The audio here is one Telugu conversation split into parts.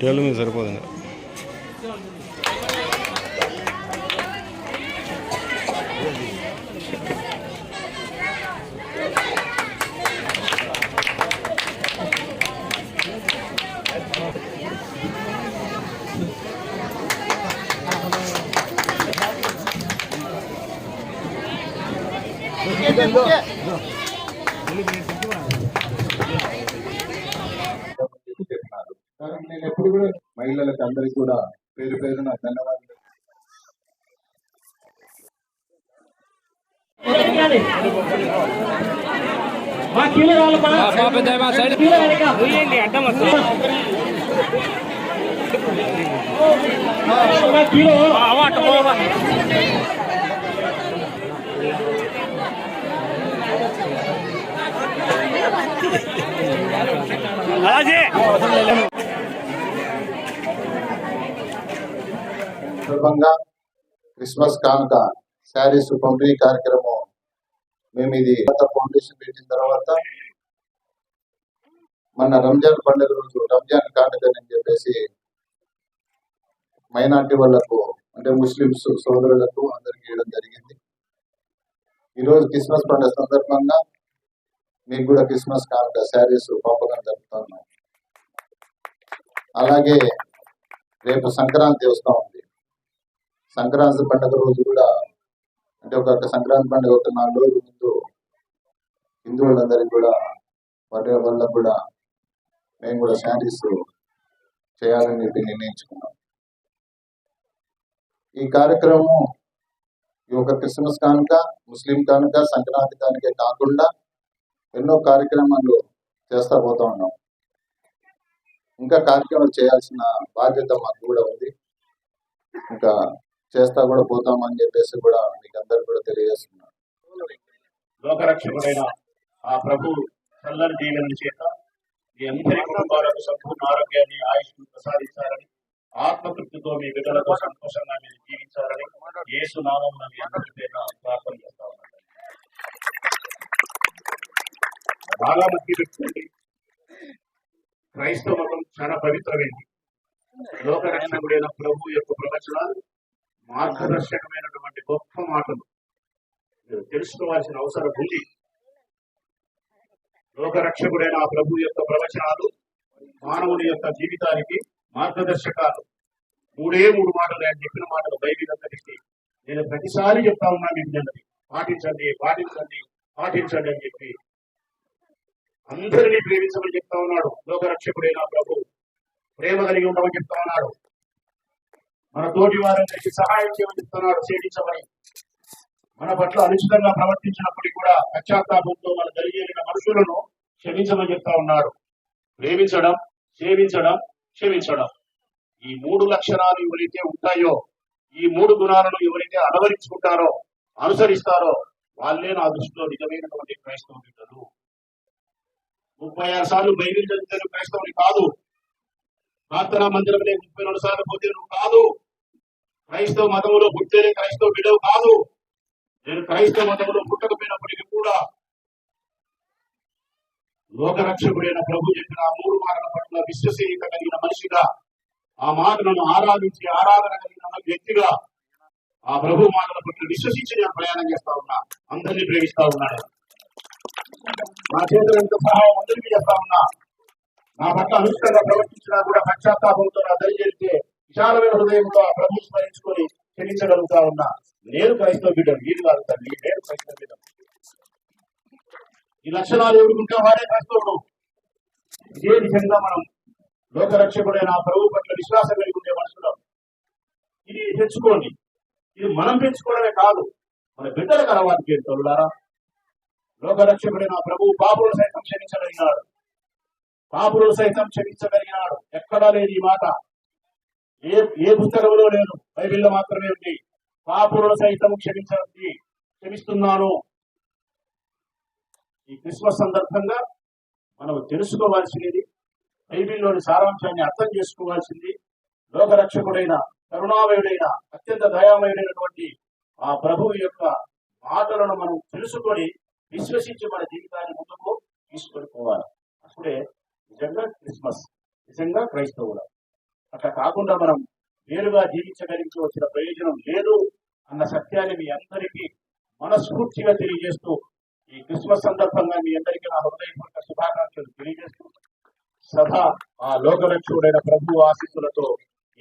టేబుల్ మీద సరిపోతుంది చెప్పినారు ఎప్పుడు కూడా మహిళలకు అందరికి కూడా పేరు పేరున ధన్యవాదాలు. మా సందర్భంగా క్రిస్మస్ కానుక శారీస్ పంపిణీ కార్యక్రమం మేము ఇది ఫౌండేషన్ పెట్టిన తర్వాత మన రంజాన్ పండుగ రోజు రంజాన్ కానుకని చెప్పేసి మైనార్టీ వాళ్ళకు అంటే ముస్లిమ్స్ సోదరులకు అందరికీ ఇవ్వడం జరిగింది. ఈరోజు క్రిస్మస్ పండుగ సందర్భంగా మీకు కూడా క్రిస్మస్ కానుక శారీస్ పంపకం జరుపుతున్నాం అలాగే రేపు సంక్రాంతి వస్తూ ఉంది. సంక్రాంతి పండుగ రోజు కూడా అంటే ఒక సంక్రాంతి పండుగ ఒక నాలుగు రోజుల ముందు హిందువులందరికీ కూడా వాటి వల్ల కూడా మేము కూడా శారీస్ చేయాలని చెప్పి నిర్ణయించుకున్నాం. ఈ కార్యక్రమం ఈ యొక్క క్రిస్మస్ కానుక ముస్లిం కానుక సంక్రాంతి కానుకే కాకుండా ఎన్నో కార్యక్రమాలు చేస్తా పోతా ఉన్నాం. ఇంకా కార్యక్రమాలు చేయాల్సిన బాధ్యత మాకు కూడా ఉంది. ఇంకా చేస్తా కూడా పోతామని చెప్పేసి కూడా మీకు అందరు కూడా తెలియజేస్తున్నాను లోకరక్షకుడైన ఆ ప్రభు చల్లని దీవెన చేత మీ అందరి సంపూర్ణ ఆరోగ్యాన్ని ఆయుష్ను ప్రసాదించాలని ఆత్మతృప్తితో మీ బిడ్డలతో సంతోషంగా మీరు జీవించాలని యేసు నామం మీ అందరి పేరున ప్రార్థన చేస్తా ఉన్నాను బాగా మంది చెప్తుంది క్రైస్తవ మతం చాలా పవిత్రమైంది. లోకరక్షకుడైన ప్రభు యొక్క ప్రవచనాలు మార్గదర్శకమైనటువంటి గొప్ప మాటలు. మీరు తెలుసుకోవాల్సిన అవసరం ఉంది. లోకరక్షకుడైన ఆ ప్రభు యొక్క ప్రవచనాలు మానవుని యొక్క జీవితానికి మార్గదర్శకాలు. మూడే మూడు మాటలు ఆయన చెప్పిన మాటలు బైబిల్ అంతటికి. నేను ప్రతిసారి చెప్తా ఉన్నా మీకు పాటించండి పాటించండి పాటించండి అని చెప్పి అందరినీ ప్రేమించమని చెప్తా ఉన్నాడు. లోకరక్షకుడైన ప్రభు. ప్రేమ కలిగి ఉండమని చెప్తా ఉన్నాడు. మన తోటి వారందరికీ సహాయం చేయమని చెప్తున్నాడు సేవించమని మన పట్ల అనుచితంగా ప్రవర్తించినప్పటికీ కూడా పశ్చాత్తాపంతో మన జరిగిన మనుషులను క్షమించమని చెప్తా ఉన్నాడు. ప్రేమించడం సేవించడం క్షమించడం. ఈ మూడు లక్షణాలు ఎవరైతే ఉంటాయో ఈ మూడు గుణాలను ఎవరైతే అలవరించుకుంటారో అనుసరిస్తారో వాళ్ళే నా దృష్టిలో నిజమైనటువంటి క్రైస్తవ బిడ్డలు ముప్పై ఆరు సార్లు బైబిల్ చదివితే క్రైస్తవుని కాదు. ప్రార్థనా మందిరంలో ముప్పై రెండు సార్లు పోతే కాదు. క్రైస్తవ మతంలో పుట్టేది క్రైస్తవ బిడ్డవు కాదు. నేను క్రైస్తవ మతంలో పుట్టకపోయినప్పటికీ కూడా లోకరక్షకుడైన ప్రభు చెప్పిన ఆ మూడు మాటల పట్ల విశ్వసనీయత కలిగిన మనిషిగా ఆ మాటలను ఆరాధించి ఆరాధన కలిగిన వ్యక్తిగా ఆ ప్రభు మాటల పట్ల విశ్వసించి నేను ప్రయాణం చేస్తా ఉన్నా. అందరినీ ప్రేమిస్తా ఉన్నాడు నా చేతులు ఎంత సహాయం అందరికీ చేస్తా ఉన్నా. నా పట్ల అనుష్ఠంగా ప్రవర్తించినా కూడా పశ్చాత్తాపంతో నా దయచేస్తే విశాలమైన హృదయంతో ఆ ప్రభు స్మరించుకొని క్షమించగలుగుతా ఉన్నా. నేను క్రైస్తవ బిడ్డను వీరు కాదు తండ్రి నేను క్రైస్తవ బిడ్డను. ఈ లక్షణాలు ఎవరుకుంటే వాడే క్రైస్తవుడు. ఇదే విధంగా మనం లోకరక్షకుడైన ఆ ప్రభు పట్ల విశ్వాసం కలిగి ఉండే మనుషులం. ఇది తెచ్చుకోండి. ఇది మనం పెంచుకోవడమే కాదు మన బిడ్డలకు అలవాటు చేయండి తల్లులారా. లోకరక్షకుడైన ఆ ప్రభు పాపులు సైతం క్షమించగలిగినాడు. పాపులు సైతం క్షమించగలిగినాడు. ఎక్కడా లేదు ఈ మాట. ఏ ఏ పుస్తకంలో లేదు బైబిల్లో మాత్రమే ఉంది? పాపులను సైతం క్షమించండి. క్షమిస్తున్నాను. ఈ క్రిస్మస్ సందర్భంగా మనం తెలుసుకోవాల్సినది బైబిల్లోని సారాంశాన్ని అర్థం చేసుకోవాల్సింది లోకరక్షకుడైన కరుణామయుడైన అత్యంత దయామయుడైనటువంటి ఆ ప్రభువు యొక్క మాటలను మనం తెలుసుకొని విశ్వసించి మన జీవితాన్ని ముందుకు తీసుకొని పోవాలి. అప్పుడే నిజంగా క్రిస్మస్ నిజంగా క్రైస్తవులు. అట్లా కాకుండా మనం వేరుగా జీవించగలిగి వచ్చిన ప్రయోజనం లేదు అన్న సత్యాన్ని మీ అందరికీ మనస్ఫూర్తిగా తెలియజేస్తూ ఈ క్రిస్మస్ సందర్భంగా మీ అందరికీ నా హృదయపూర్వక శుభాకాంక్షలు తెలియజేస్తూ సదా ఆ లోకరక్షుడైన ప్రభు ఆశీస్సులతో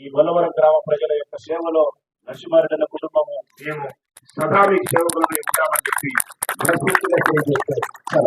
ఈ వలవర గ్రామ ప్రజల యొక్క సేవలో నరసింహారెడ్డి కుటుంబము మేము సదా మీకు సేవకులమై ఉంటామని చెప్పి మనస్ఫూర్తిగా తెలియజేస్తారు